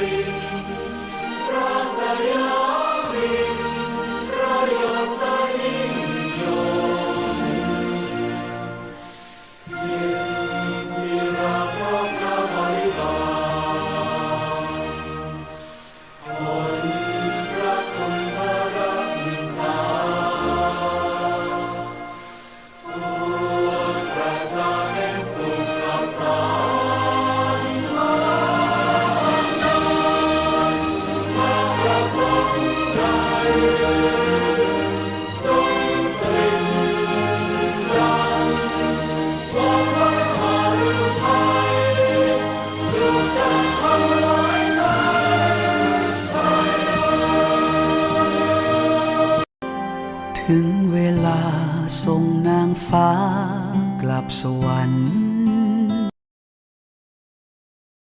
Spirit. ถึงเวลาส่งนางฟ้ากลับสวรรค์